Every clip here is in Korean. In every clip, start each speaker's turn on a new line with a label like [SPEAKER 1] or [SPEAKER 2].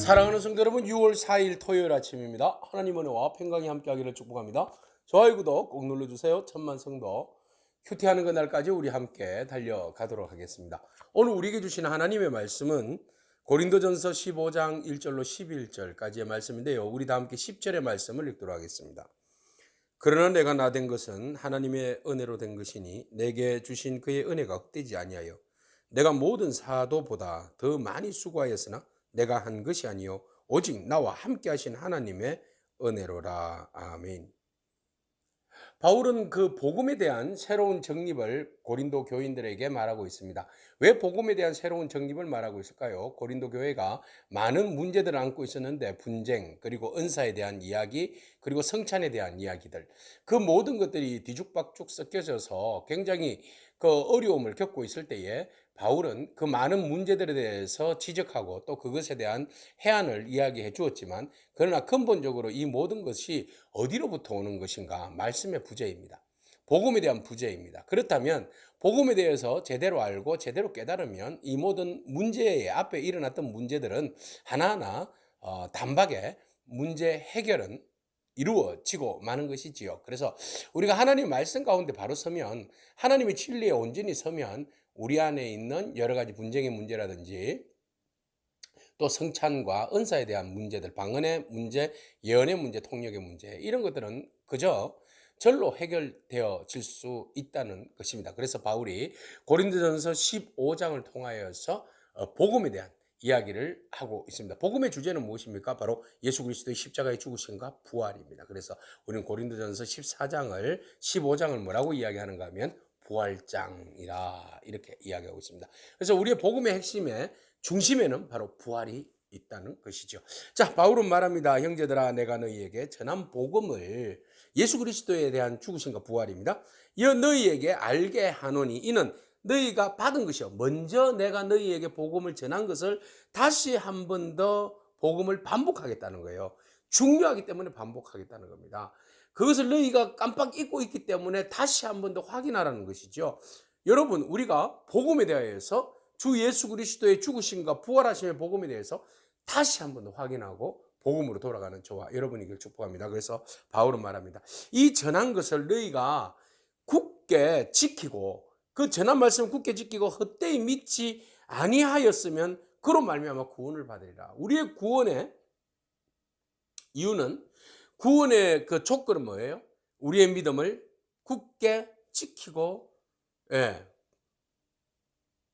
[SPEAKER 1] 사랑하는 성도 여러분 6월 4일 토요일 아침입니다. 하나님 은혜와 평강이 함께하기를 축복합니다. 좋아요 구독 꼭 눌러주세요. 천만 성도 큐티하는 그날까지 우리 함께 달려가도록 하겠습니다. 오늘 우리에게 주시는 하나님의 말씀은 고린도전서 15장 1절로 11절까지의 말씀인데요. 우리 다 함께 10절의 말씀을 읽도록 하겠습니다. 그러나 내가 나 된 것은 하나님의 은혜로 된 것이니 내게 주신 그의 은혜가 헛되지 아니하여 내가 모든 사도보다 더 많이 수고하였으나 내가 한 것이 아니요 오직 나와 함께 하신 하나님의 은혜로라 아멘. 바울은 그 복음에 대한 새로운 정립을 고린도 교인들에게 말하고 있습니다. 왜 복음에 대한 새로운 정립을 말하고 있을까요? 고린도 교회가 많은 문제들을 안고 있었는데 분쟁, 그리고 은사에 대한 이야기, 그리고 성찬에 대한 이야기들. 그 모든 것들이 뒤죽박죽 섞여져서 굉장히 그 어려움을 겪고 있을 때에 바울은 그 많은 문제들에 대해서 지적하고 또 그것에 대한 해안을 이야기해 주었지만 그러나 근본적으로 이 모든 것이 어디로부터 오는 것인가? 말씀의 부재입니다. 복음에 대한 부재입니다. 그렇다면 복음에 대해서 제대로 알고 제대로 깨달으면 이 모든 문제의 앞에 일어났던 문제들은 하나하나 어, 단박에 문제 해결은 이루어지고 마는 것이지요. 그래서 우리가 하나님 말씀 가운데 바로 서면 하나님의 진리에 온전히 서면 우리 안에 있는 여러 가지 분쟁의 문제라든지 또 성찬과 은사에 대한 문제들, 방언의 문제, 예언의 문제, 통역의 문제 이런 것들은 그저 절로 해결되어질 수 있다는 것입니다. 그래서 바울이 고린도전서 15장을 통하여서 어, 복음에 대한 이야기를 하고 있습니다. 복음의 주제는 무엇입니까? 바로 예수 그리스도의 십자가의 죽으심과 부활입니다. 그래서 우리는 고린도전서 14장을 15장을 뭐라고 이야기하는가 하면 부활장이라 이렇게 이야기하고 있습니다. 그래서 우리의 복음의 핵심의 중심에는 바로 부활이 있다는 것이죠. 자, 바울은 말합니다. 형제들아, 내가 너희에게 전한 복음을 예수 그리스도에 대한 죽으심과 부활입니다. 이어 너희에게 알게 하노니 이는 너희가 받은 것이요. 먼저 내가 너희에게 복음을 전한 것을 다시 한 번 더 복음을 반복하겠다는 거예요. 중요하기 때문에 반복하겠다는 겁니다. 그것을 너희가 깜빡 잊고 있기 때문에 다시 한 번 더 확인하라는 것이죠. 여러분, 우리가 복음에 대하여서 주 예수 그리스도의 죽으심과 부활하심의 복음에 대해서 다시 한 번 더 확인하고 복음으로 돌아가는 저와 여러분이길 축복합니다. 그래서 바울은 말합니다. 이 전한 것을 너희가 굳게 지키고 그 전한 말씀 굳게 지키고 헛되이 믿지 아니하였으면 그런 말미암아 구원을 받으리라. 우리의 구원의 이유는 구원의 그 조건은 뭐예요? 우리의 믿음을 굳게 지키고 예,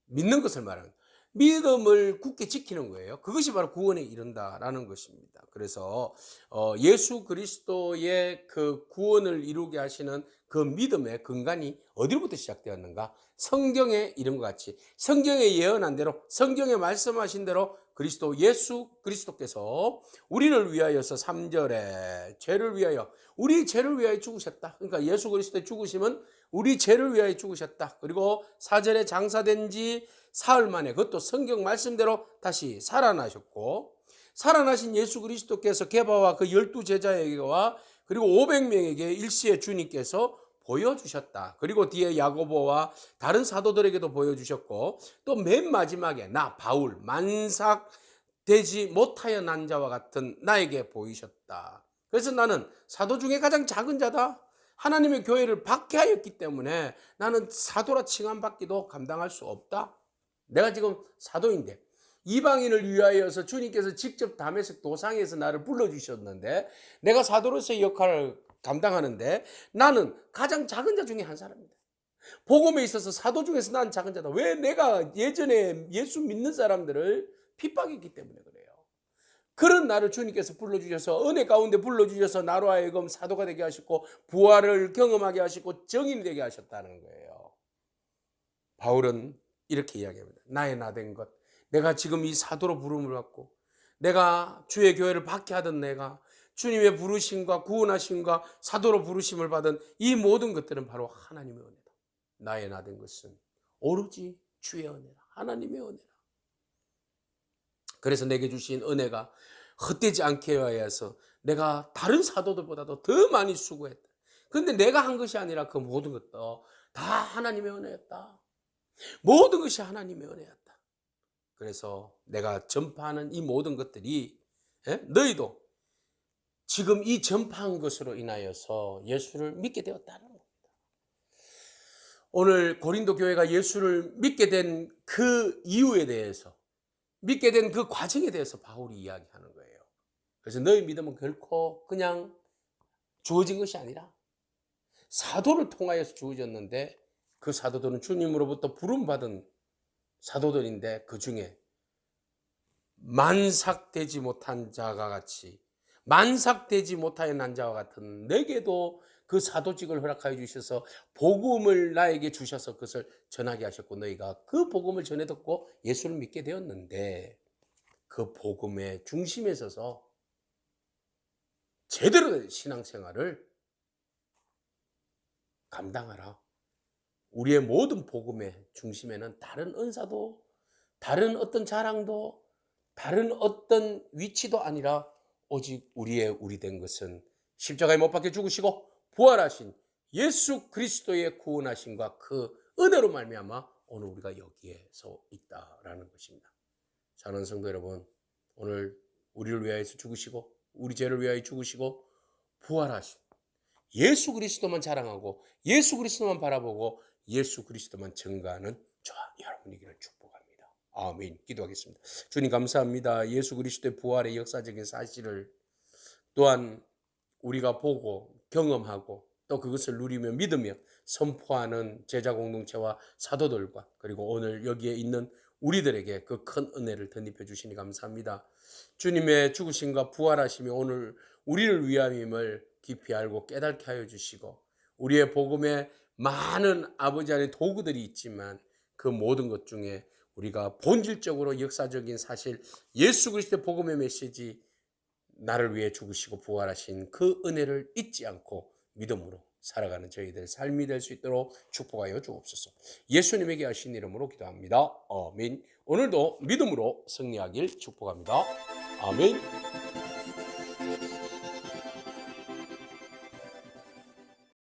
[SPEAKER 1] 믿는 것을 말하는 믿음을 굳게 지키는 거예요. 그것이 바로 구원에 이른다라는 것입니다. 그래서 어, 예수 그리스도의 그 구원을 이루게 하시는 그 믿음의 근간이 어디로부터 시작되었는가? 성경에 것 같이 성경에 예언한 대로 성경에 말씀하신 대로 그리스도 예수 그리스도께서 우리를 위하여서 3절에 죄를 위하여 우리 죄를 위하여 죽으셨다. 그러니까 예수 그리스도의 죽으심은 우리 죄를 위하여 죽으셨다. 그리고 4절에 장사된 지 사흘 만에 그것도 성경 말씀대로 다시 살아나셨고 살아나신 예수 그리스도께서 게바와 그 열두 제자에게와 그리고 500명에게 일시에 주님께서 보여주셨다. 그리고 뒤에 야고보와 다른 사도들에게도 보여주셨고 또 맨 마지막에 나 바울 만삭 되지 못하여 난 자와 같은 나에게 보이셨다. 그래서 나는 사도 중에 가장 작은 자다. 하나님의 교회를 박해하였기 때문에 나는 사도라 칭함받기도 감당할 수 없다. 내가 지금 사도인데 이방인을 위하여서 주님께서 직접 담에색 도상에서 나를 불러주셨는데 내가 사도로서의 역할을 감당하는데 나는 가장 작은 자 중에 한 사람이다. 복음에 있어서 사도 중에서 난 작은 자다. 왜 내가 예전에 예수 믿는 사람들을 핍박했기 때문에 그래요. 그런 나를 주님께서 불러주셔서 은혜 가운데 불러주셔서 나로 하여금 사도가 되게 하셨고 부활을 경험하게 하시고 정인이 되게 하셨다는 거예요. 바울은 이렇게 이야기합니다. 나의 나 된 것. 내가 지금 이 사도로 부름을 받고 내가 주의 교회를 박해하던 내가 주님의 부르심과 구원하심과 사도로 부르심을 받은 이 모든 것들은 바로 하나님의 은혜다. 나의 나 된 것은 오로지 주의 은혜라. 하나님의 은혜라. 그래서 내게 주신 은혜가 헛되지 않게 하여서 내가 다른 사도들보다도 더 많이 수고했다. 근데 내가 한 것이 아니라 그 모든 것도 다 하나님의 은혜였다. 모든 것이 하나님의 은혜였다. 그래서 내가 전파하는 이 모든 것들이 예? 너희도 지금 이 전파한 것으로 인하여서 예수를 믿게 되었다는 겁니다. 오늘 고린도 교회가 예수를 믿게 된 그 이유에 대해서 믿게 된 그 과정에 대해서 바울이 이야기하는 거예요. 그래서 너희 믿음은 결코 그냥 주어진 것이 아니라 사도를 통하여서 주어졌는데 그 사도들은 주님으로부터 부름받은 사도들인데 그 중에 만삭되지 못한 자가 같이 만삭되지 못하여 난 자와 같은 내게도 그 사도직을 허락하여 주셔서 복음을 나에게 주셔서 그것을 전하게 하셨고 너희가 그 복음을 전해 듣고 예수를 믿게 되었는데 그 복음의 중심에 서서 제대로 된 신앙생활을 감당하라. 우리의 모든 복음의 중심에는 다른 은사도, 다른 어떤 자랑도, 다른 어떤 위치도 아니라 오직 우리의 우리 된 것은 십자가에 못 박혀 죽으시고 부활하신 예수 그리스도의 구원하심과 그 은혜로 말미암아 오늘 우리가 여기에 서 있다라는 것입니다. 사랑하는 성도 여러분, 오늘 우리를 위하여서 죽으시고 우리 죄를 위하여 죽으시고 부활하신 예수 그리스도만 자랑하고 예수 그리스도만 바라보고 예수 그리스도만 증가하는 저와 여러분이기를 축복합니다. 아멘. 기도하겠습니다. 주님 감사합니다. 예수 그리스도의 부활의 역사적인 사실을 또한 우리가 보고 경험하고 또 그것을 누리며 믿으며 선포하는 제자 공동체와 사도들과 그리고 오늘 여기에 있는 우리들에게 그 큰 은혜를 덧입혀 주시니 감사합니다. 주님의 죽으심과 부활하심이 오늘 우리를 위함임을 깊이 알고 깨닫게 하여 주시고 우리의 복음에 많은 아버지 안에 도구들이 있지만 그 모든 것 중에 우리가 본질적으로 역사적인 사실 예수 그리스도의 복음의 메시지 나를 위해 죽으시고 부활하신 그 은혜를 잊지 않고 믿음으로 살아가는 저희들 삶이 될 수 있도록 축복하여 주옵소서. 예수님에게 하신 이름으로 기도합니다. 아멘. 오늘도 믿음으로 승리하길 축복합니다. 아멘.